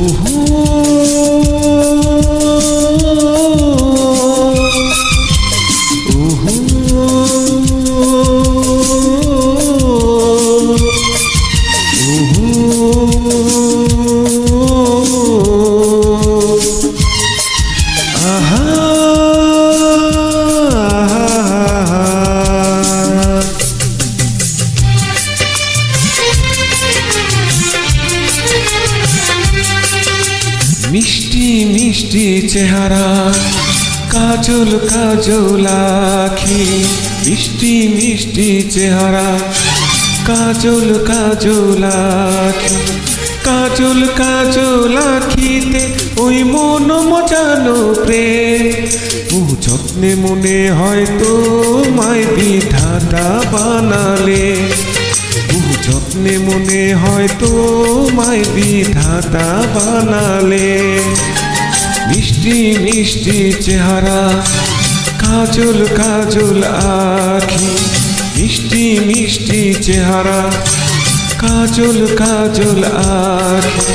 Ooh. মিষ্টি মিষ্টি চেহারা, কাজল কাজল আখি। মিষ্টি মিষ্টি চেহারা, কাজল কাজল আখি। কাজল কাজল আখিতে ওই মন মজানো প্রেম। ও যত্নে মনে হয়তো মায় বিধাতা বানালে। যত্নে মনে হয়তো মায় বিধাতা বানালে। মিষ্টি মিষ্টি চেহারা, কাজল কাজল আখি। মিষ্টি মিষ্টি চেহারা, কাজল কাজল আখি।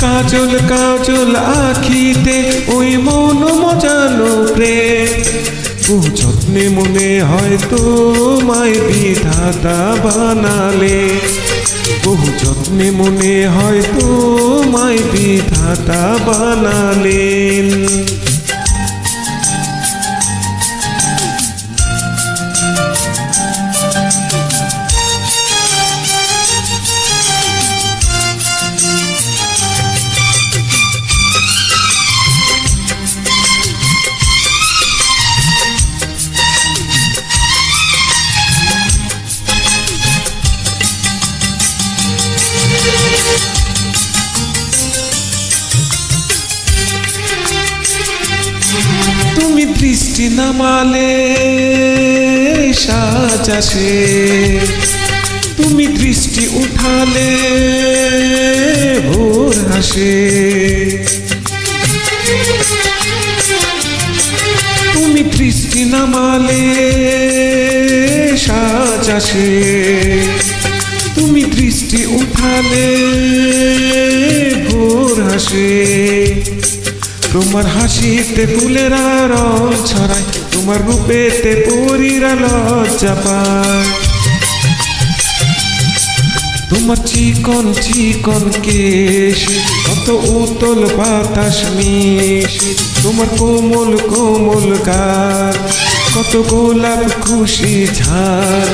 কাজল কাজল আখিতে ওই মন মজানো প্রেম। যত্নে মনে হয়তো মায় বিধাতা বানালে। বহু যত্নে মনে হয়তো মায় বিধাতা বানালেন। দৃষ্টি নামালে সাজাসে তুমি দৃষ্টি উঠালে ভোর হাসে। তুমি দৃষ্টি নামালে সাজাসে তুমি দৃষ্টি উঠালে ভোর হাসে। তোমার হাসিতে ফুলেরা রং ছড়ায়, তোমার রূপেতে পরীরা লজ্জা পায়। তোমার চিকন চিকন কেশ, কত উতল বাতাস মিশে, তোমার কোমল কোমল গাল কত গোলাপ খুশি ঝাল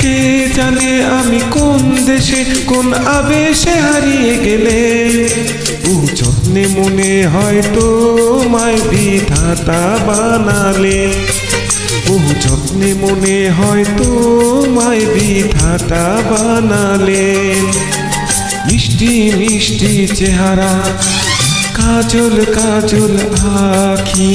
কে জানে আমি কোন দেশে, কোন আবেশে হারিয়ে গেলে? যত্নে মনে হয়তো মায় বিধাতা বানালে। বহু যত্নে মনে হয়তো মায় বিধাতা বানালেন মিষ্টি মিষ্টি চেহারা, কাজল কাজল আখি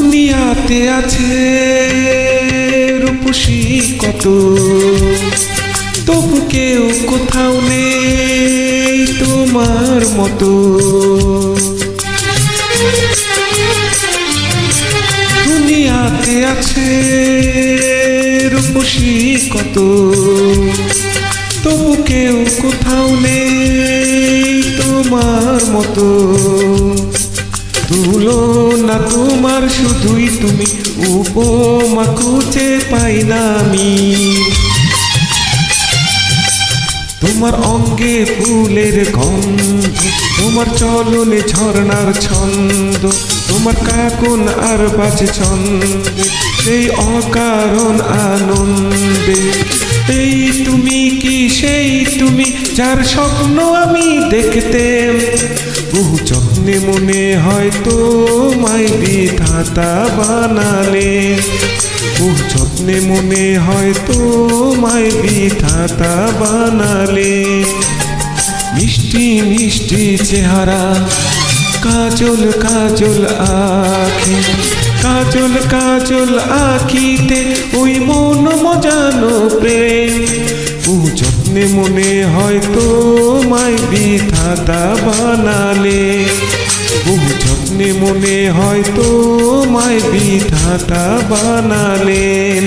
দুনিয়াতে আছে রূপসী কত? তবু কেউ কোথাও নেই তোমার মতো। দুনিয়াতে আছে রূপসী কত? তবু কেউ কোথাও নেই তোমার মতো। তুলো না তোমার শুধুই তুমি, উপমা খুঁজে পাই না আমি। তোমার অঙ্গে ফুলের গন্ধ, তোমার চলনে ঝর্ণার ছন্দ, তোমার কাকুন আর বাজে ছন্দে, সেই অকারণ আনন্দে। এই তুমি কি সেই তুমি যার স্বপ্ন আমি দেখতে বহু যত্নে মনে হয়তো মাই বিধাতা বানালে। বহু যত্নে মনে হয়তো মাই বিধাতা বানালে। মিষ্টি মিষ্টি চেহারা, কাজল কাজল আখি। কাজল কাজল আখিতে ওই মন মজানো প্রেম। ও যত্নে মনে হয়তো মাই বিধাতা বানালে। বহু যত্নে মনে হয়তো মাই বিধাতা বানালেন।